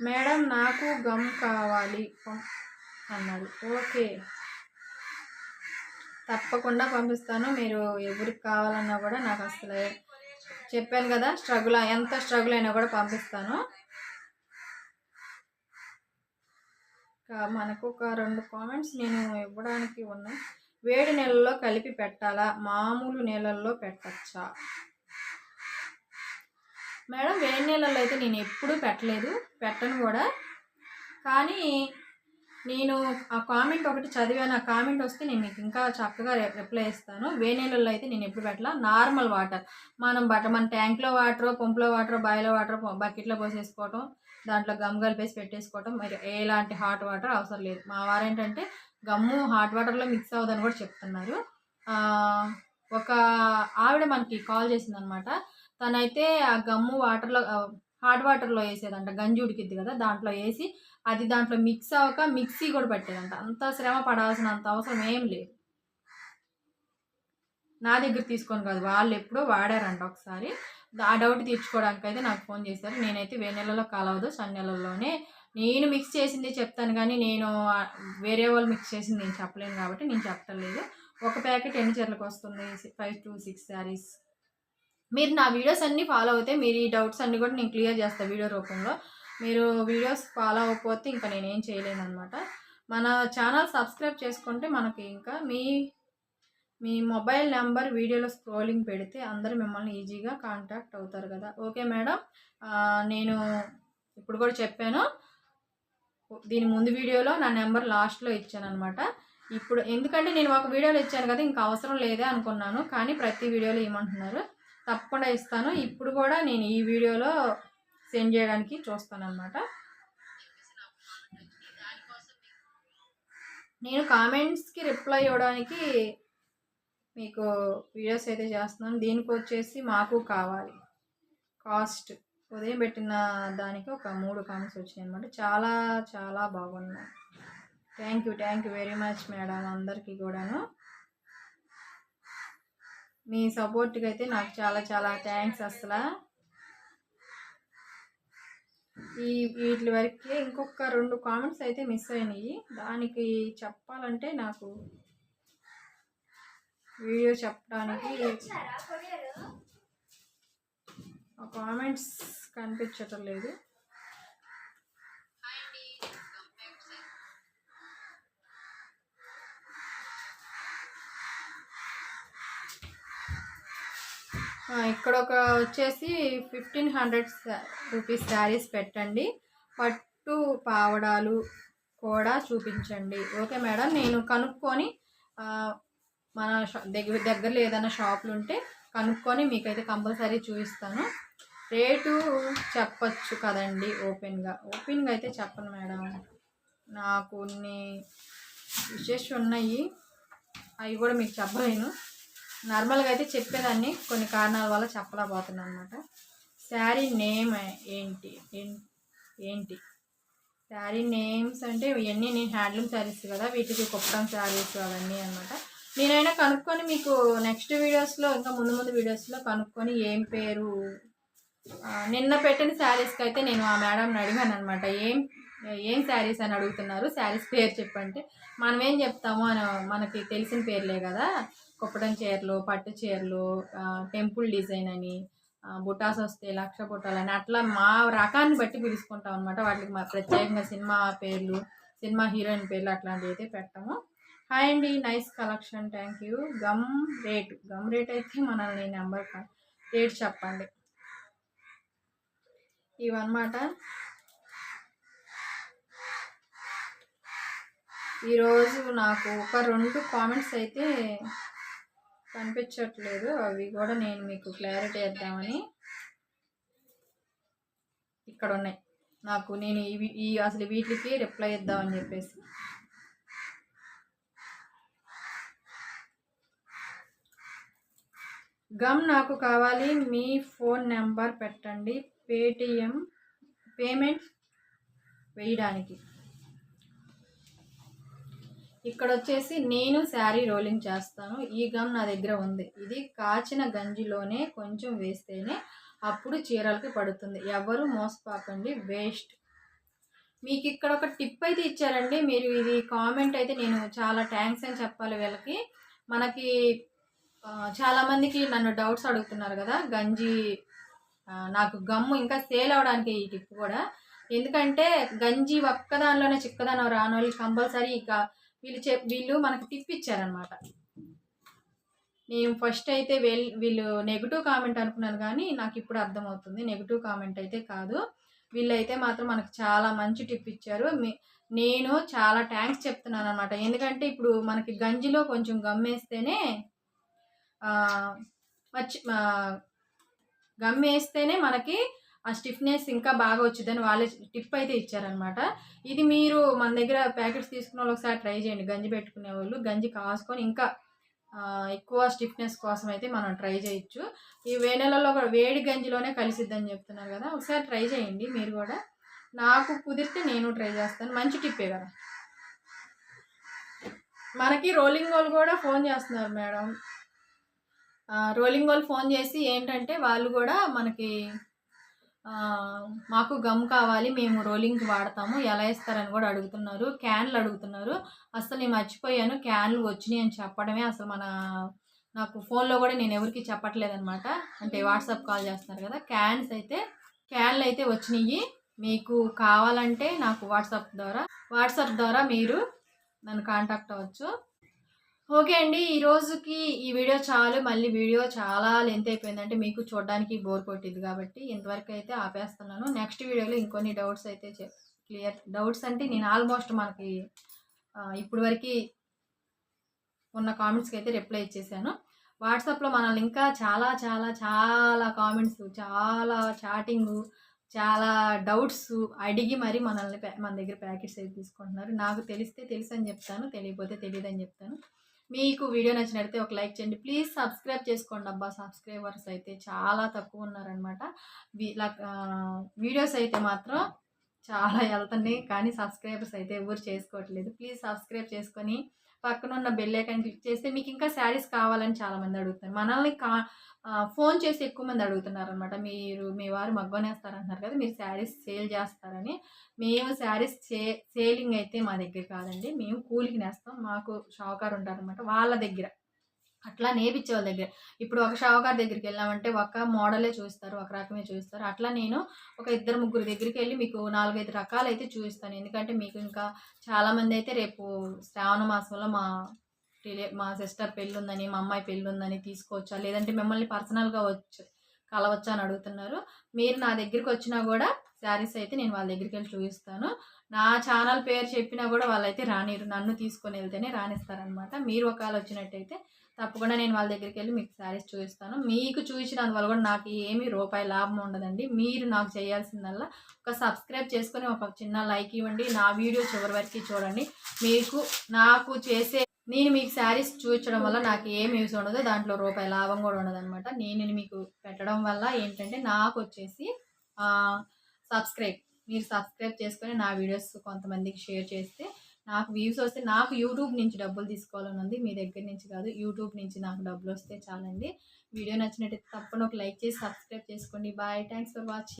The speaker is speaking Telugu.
మేడం నాకు గమ్ కావాలి అన్నాడు. ఓకే. తప్పకుండా పంపిస్తాను. మీరు ఎవరికి కావాలన్నా కూడా నాకు అసలు చెప్పాను కదా స్ట్రగుల్ ఎంత స్ట్రగుల్ అయినా కూడా పంపిస్తాను. మనకు ఒక రెండు కామెంట్స్ నేను ఇవ్వడానికి ఉన్నాయి వేడి నీళ్ళల్లో కలిపి పెట్టాలా? మామూలు నీళ్ళల్లో పెట్టచ్చా? మేడం వేడి నీళ్ళల్లో అయితే నేను ఎప్పుడూ పెట్టలేదు. పెట్టను కూడా. కానీ నేను ఆ కామెంట్ ఒకటి చదివాను. ఆ కామెంట్ వస్తే నేను మీకు ఇంకా చక్కగా రిప్లై ఇస్తాను. వేనీళ్ళల్లో అయితే నేను ఎప్పుడు పెట్టలా. Normal water. మనం బట్ట మన ట్యాంక్లో వాటర్ పంపులో వాటర్ బాయిలో వాటర్ బకెట్లో పోసేసుకోవటం దాంట్లో గమ్ కలిపేసి పెట్టేసుకోవటం మరి ఎలాంటి హాట్ వాటర్ అవసరం లేదు. మా వారు ఏంటంటే గమ్ము హాట్ వాటర్లో మిక్స్ అవ్వదని కూడా చెప్తున్నారు. ఒక ఆవిడ మనకి కాల్ చేసిందనమాట. తనైతే ఆ గమ్ము వాటర్లో హాట్ వాటర్లో వేసేదంట గంజి ఉడికిద్ది కదా దాంట్లో వేసి అది దాంట్లో మిక్స్ అవ్వక మిక్సీ కూడా పెట్టేదంట. అంత శ్రమ పడాల్సినంత అవసరం ఏం లేదు. నా దగ్గర తీసుకొని కాదు వాళ్ళు ఎప్పుడో వాడారంట ఒకసారి. ఆ డౌట్ తీర్చుకోవడానికి అయితే నాకు ఫోన్ చేశారు. నేనైతే వే నెలలో కాలవదు సన్ నెలల్లోనే నేను మిక్స్ చేసింది చెప్తాను కానీ నేను వేరే వాళ్ళు మిక్స్ చేసింది నేను చెప్పలేను కాబట్టి నేను చెప్పటం లేదు ఒక ప్యాకెట్ ఎన్ని చీరలకు వస్తుంది? Five to six saris. మీరు నా వీడియోస్ అన్నీ ఫాలో అవుతే మీరు ఈ డౌట్స్ అన్నీ కూడా నేను క్లియర్ చేస్తాను వీడియో రూపంలో. మీరు వీడియోస్ ఫాలో అవ్వకపోతే ఇంకా నేనేం చేయలేను అనమాట మన ఛానల్ సబ్స్క్రైబ్ చేసుకుంటే మనకి ఇంకా మీ మీ మొబైల్ నెంబర్ వీడియోలో స్క్రోలింగ్ పెడితే అందరూ మిమ్మల్ని ఈజీగా కాంటాక్ట్ అవుతారు కదా. ఓకే మేడం నేను ఇప్పుడు కూడా చెప్పాను. దీని ముందు వీడియోలో నా నెంబర్ లాస్ట్లో ఇచ్చాను అనమాట ఇప్పుడు ఎందుకంటే నేను ఒక వీడియోలో ఇచ్చాను కదా ఇంకా అవసరం లేదే అనుకున్నాను. కానీ ప్రతి వీడియోలో ఏమంటున్నారు? తప్పకుండా ఇస్తాను. ఇప్పుడు కూడా నేను ఈ వీడియోలో సెండ్ చేయడానికి చూస్తాను అనమాట నేను కామెంట్స్కి రిప్లై ఇవ్వడానికి మీకు వీడియోస్ అయితే చేస్తున్నాను. దీనికి వచ్చేసి మాకు కావాలి. కాస్ట్. ఉదయం పెట్టిన దానికి ఒక మూడు కామెంట్స్ వచ్చినాయి అనమాట చాలా చాలా బాగున్నాయి. Thank you thank you very much madam అందరికీ కూడాను. మీ సపోర్ట్కి అయితే నాకు చాలా చాలా థ్యాంక్స్ అసలు. ఈ వీటి వరకే ఇంకొక రెండు కామెంట్స్ అయితే మిస్ అయినాయి. దానికి చెప్పాలంటే నాకు వీడియో చెప్పడానికి ఆ కామెంట్స్ కనిపించటం లేదు. ఇక్కడ ఒక వచ్చేసి ఫిఫ్టీన్ హండ్రెడ్ రూపీస్ శారీస్ పెట్టండి. పట్టు పావడాలు కూడా చూపించండి. ఓకే మేడం నేను కనుక్కొని మన దగ్గర దగ్గరలో ఏదైనా షాపులు ఉంటే కనుక్కొని మీకైతే కంపల్సరీ చూపిస్తాను. రేటు చెప్పచ్చు కదండి ఓపెన్గా. ఓపెన్గా అయితే చెప్పను మేడం. నాకు కొన్ని విషెస్ ఉన్నాయి. అవి కూడా మీకు చెప్పలేను. నార్మల్గా అయితే చెప్పేదాన్ని. కొన్ని కారణాల వల్ల చెప్పలేకపోతున్నాను అనమాట శారీ నేమ్ ఏంటి? ఏంటి? శారీ నేమ్స్ అంటే ఇవన్నీ నేను హ్యాండ్లూమ్ శారీస్ కదా వీటికి కుప్పటం శారీస్ అవన్నీ అనమాట నేనైనా కనుక్కొని మీకు నెక్స్ట్ వీడియోస్లో ఇంకా ముందు ముందు వీడియోస్లో కనుక్కొని ఏం పేరు నిన్న పెట్టిన శారీస్కి అయితే నేను ఆ మేడంని అడిగాను అనమాట ఏం ఏం శారీస్ అని అడుగుతున్నారు? శారీస్ పేరు చెప్పంటే మనం ఏం చెప్తాము అని మనకి తెలిసిన పేర్లే కదా. కుప్పడం చీరలు పట్టు చీరలు టెంపుల్ డిజైన్ అని బుటాస్ వస్తే లక్ష బుటాలు అని అట్లా మా రకాన్ని బట్టి పిలుచుకుంటాం అనమాట వాటికి మా ప్రత్యేకంగా సినిమా పేర్లు సినిమా హీరోయిన్ పేర్లు అట్లాంటివి అయితే పెట్టాము. హాయ్ అండి nice collection thank you. Gum rate gum rate అయితే మనల్ని నెంబర్ రేట్ చెప్పండి. ఇవన్నమాట. ఈరోజు నాకు ఒక రెండు కామెంట్స్ అయితే కనిపించట్లేదు. అవి కూడా నేను మీకు క్లారిటీ ఇద్దామని ఇక్కడ ఉన్నాయి. నాకు నేను ఇవి ఈ అసలు వీటికి రిప్లై ఇద్దామని చెప్పేసి. గమ్ నాకు కావాలి. మీ ఫోన్ నెంబర్ పెట్టండి. పేటిఎం పేమెంట్ వేయడానికి. ఇక్కడ వచ్చేసి నేను శారీ రోలింగ్ చేస్తాను. ఈ గమ్ నా దగ్గర ఉంది. ఇది కాచిన గంజిలోనే కొంచెం వేస్తేనే అప్పుడు చీరలకి పడుతుంది. ఎవరు మోసపోకండి. వేస్ట్. మీకు ఇక్కడ ఒక టిప్ అయితే ఇచ్చారండి. మీరు ఇది కామెంట్ అయితే నేను చాలా థ్యాంక్స్ అని చెప్పాలి వీళ్ళకి. మనకి చాలామందికి నన్ను డౌట్స్ అడుగుతున్నారు కదా. గంజి నాకు గమ్ము ఇంకా సేల్ అవడానికి ఈ టిప్ కూడా. ఎందుకంటే గంజి ఒక్కదానిలోనే చిక్కదానం రాని వాళ్ళు కంపల్సరీ ఇక వీళ్ళు చెప్ వీళ్ళు మనకి టిప్ ఇచ్చారనమాట నేను ఫస్ట్ అయితే వీళ్ళు వీళ్ళు నెగిటివ్ కామెంట్ అనుకున్నాను కానీ నాకు ఇప్పుడు అర్థమవుతుంది. నెగిటివ్ కామెంట్ అయితే కాదు. వీళ్ళైతే మాత్రం మనకు చాలా మంచి టిప్ ఇచ్చారు. నేను చాలా థ్యాంక్స్ చెప్తున్నాను అనమాట ఎందుకంటే ఇప్పుడు మనకి గంజిలో కొంచెం గమ్మేస్తేనే మచ్చి మర్చి గమ్మేస్తేనే మనకి ఆ స్టిఫ్నెస్ ఇంకా బాగా వచ్చిందని వాళ్ళే టిప్ అయితే ఇచ్చారనమాట ఇది మీరు మన దగ్గర ప్యాకెట్స్ తీసుకున్న వాళ్ళు ఒకసారి ట్రై చేయండి. గంజి పెట్టుకునే వాళ్ళు గంజి కాసుకొని ఇంకా ఎక్కువ స్టిఫ్నెస్ కోసం అయితే మనం ట్రై చేయొచ్చు. ఈ వేనెలలో కూడా వేడి గంజిలోనే కలిసిద్దని చెప్తున్నారు కదా ఒకసారి ట్రై చేయండి మీరు కూడా. నాకు కుదిరితే నేను ట్రై చేస్తాను. మంచి టిప్పే కదా. మనకి రోలింగ్ వాళ్ళు కూడా ఫోన్ చేస్తున్నారు మేడం. రోలింగ్ వాళ్ళు ఫోన్ చేసి ఏంటంటే వాళ్ళు కూడా మనకి మాకు గమ్ కావాలి మేము రోలింగ్కి వాడతాము ఎలా ఇస్తారని కూడా అడుగుతున్నారు క్యాన్లు అడుగుతున్నారు. అసలు నేను మర్చిపోయాను క్యాన్లు వచ్చినాయి అని చెప్పడమే అసలు మన నాకు ఫోన్లో కూడా నేను ఎవరికి చెప్పట్లేదనమాట అంటే వాట్సాప్ కాల్ చేస్తున్నారు కదా క్యాన్స్ అయితే క్యాన్లు అయితే వచ్చినాయి. మీకు కావాలంటే నాకు వాట్సాప్ ద్వారా వాట్సాప్ ద్వారా మీరు నన్ను కాంటాక్ట్ అవ్వచ్చు. ఓకే అండి. ఈ రోజుకి ఈ వీడియో చాలు. మళ్ళీ వీడియో చాలా లెంత్ అయిపోయిందంటే మీకు చూడడానికి బోర్ కొట్టింది కాబట్టి ఇంతవరకు అయితే ఆపేస్తున్నాను. నెక్స్ట్ వీడియోలో ఇంకొన్ని డౌట్స్ అయితే క్లియర్ డౌట్స్ అంటే నేను ఆల్మోస్ట్ మనకి ఇప్పుడు వరకు ఉన్న కామెంట్స్కి అయితే రిప్లై ఇచ్చేసాను. వాట్సాప్లో మనల్ని ఇంకా చాలా చాలా చాలా కామెంట్స్ చాలా చాటింగ్ చాలా డౌట్స్ అడిగి మరి మనల్ని మన దగ్గర ప్యాకెట్స్ అయితే తీసుకుంటున్నారు. నాకు తెలిస్తే తెలుసు అని చెప్తాను. తెలియకపోతే తెలియదు అని చెప్తాను. మీకు వీడియో నచ్చినట్లయితే ఒక లైక్ చేయండి. ప్లీజ్ సబ్స్క్రైబ్ చేసుకోండి అబ్బా. సబ్స్క్రైబర్స్ అయితే చాలా తక్కువ ఉన్నారనమాట వీడియోస్ అయితే మాత్రం చాలా వెళ్తున్నాయి. కానీ సబ్స్క్రైబర్స్ అయితే ఎవరు చేసుకోవట్లేదు. ప్లీజ్ సబ్స్క్రైబ్ చేసుకొని పక్కన ఉన్న బెల్ ఐకాన్ క్లిక్ చేస్తే మీకు ఇంకా శారీస్ కావాలని చాలామంది అడుగుతున్నారు. మనల్ని కా ఫోన్ చేసి ఎక్కువ మంది అడుగుతున్నారు అనమాట మీరు మీ వారు మగ్గనేస్తారంటున్నారు కదా మీరు శారీస్ సేల్ చేస్తారని. మేము శారీస్ సే సేలింగ్ అయితే మా దగ్గర కాదండి. మేము కూలికి నేస్తాం. మాకు షావుకారు ఉంటారనమాట వాళ్ళ దగ్గర. అట్లా నేర్పించే వాళ్ళ దగ్గర. ఇప్పుడు ఒక షావుకార్ దగ్గరికి వెళ్ళామంటే ఒక మోడలే చూస్తారు ఒక రకమే చూస్తారు. అట్లా నేను ఒక ఇద్దరు ముగ్గురు దగ్గరికి వెళ్ళి మీకు నాలుగైదు రకాలు అయితే చూపిస్తాను. ఎందుకంటే మీకు ఇంకా చాలామంది అయితే రేపు శ్రావణ మాసంలో మా రిలే మా సిస్టర్ పెళ్ళి ఉందని మా అమ్మాయి పెళ్ళి ఉందని తీసుకోవచ్చా? లేదంటే మిమ్మల్ని పర్సనల్గా వచ్చు కలవచ్చా అని అడుగుతున్నారు. మీరు నా దగ్గరికి వచ్చినా కూడా శారీస్ అయితే నేను వాళ్ళ దగ్గరికి వెళ్ళి చూపిస్తాను. నా ఛానల్ పేరు చెప్పినా కూడా వాళ్ళైతే రానిరు. నన్ను తీసుకొని వెళ్తేనే రానిస్తారనమాట మీరు ఒకవేళ వచ్చినట్టయితే తప్పకుండా నేను వాళ్ళ దగ్గరికి వెళ్ళి మీకు శారీస్ చూపిస్తాను. మీకు చూపించినందువల్ల కూడా నాకు ఏమీ రూపాయి లాభం ఉండదండి. మీరు నాకు చేయాల్సిందల్లా ఒక సబ్స్క్రైబ్ చేసుకొని ఒక చిన్న లైక్ ఇవ్వండి. నా వీడియో చివరి వరకు చూడండి. మీకు నాకు చేసే నేను మీకు శారీస్ చూపించడం వల్ల నాకు ఏం యూస్ ఉండదు. దాంట్లో రూపాయి లాభం కూడా ఉండదు అనమాట నేను మీకు పెట్టడం వల్ల ఏంటంటే నాకు వచ్చేసి సబ్స్క్రైబ్. మీరు సబ్స్క్రైబ్ చేసుకొని నా వీడియోస్ కొంతమందికి షేర్ చేస్తే నాకు వ్యూస్ వస్తే నాకు యూట్యూబ్ నుంచి డబ్బులు తీసుకోవాలని ఉంది. మీ దగ్గర నుంచి కాదు యూట్యూబ్ నుంచి నాకు డబ్బులు వస్తే చాలండి. వీడియో నచ్చినట్టయితే తప్పకుండా ఒక లైక్ చేసి సబ్స్క్రైబ్ చేసుకోండి. Bye thanks for watching.